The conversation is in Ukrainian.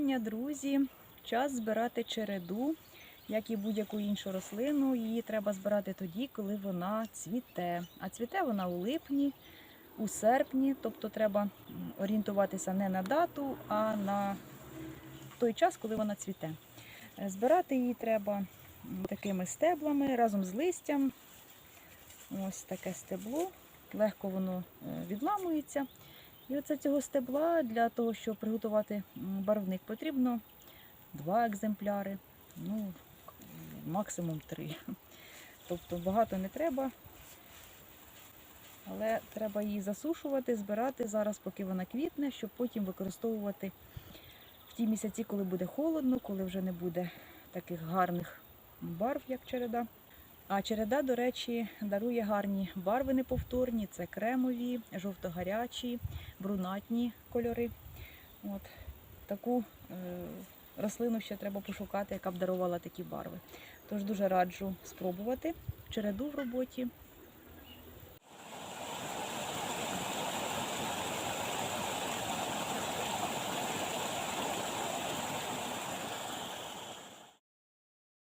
друзі! Час збирати череду, як і будь-яку іншу рослину. Її треба збирати тоді, коли вона цвіте. А цвіте вона у липні, у серпні, тобто треба орієнтуватися не на дату, а на той час, коли вона цвіте. Е, Збирати її треба такими стеблами разом з листям. Ось таке стебло. Легко воно е, відламується. І оце цього стебла для того, щоб приготувати барвник, потрібно два екземпляри, ну, максимум три. Тобто багато не треба. Але треба її засушувати, збирати зараз, поки вона квітне, щоб потім використовувати в ті місяці, коли буде холодно, коли вже не буде таких гарних барв, як череда. А череда, до речі, дарує гарні барви неповторні. Це кремові, жовто-гарячі, брунатні кольори. От таку е, рослину ще треба пошукати, яка б дарувала такі барви. Тож дуже раджу спробувати череду в роботі.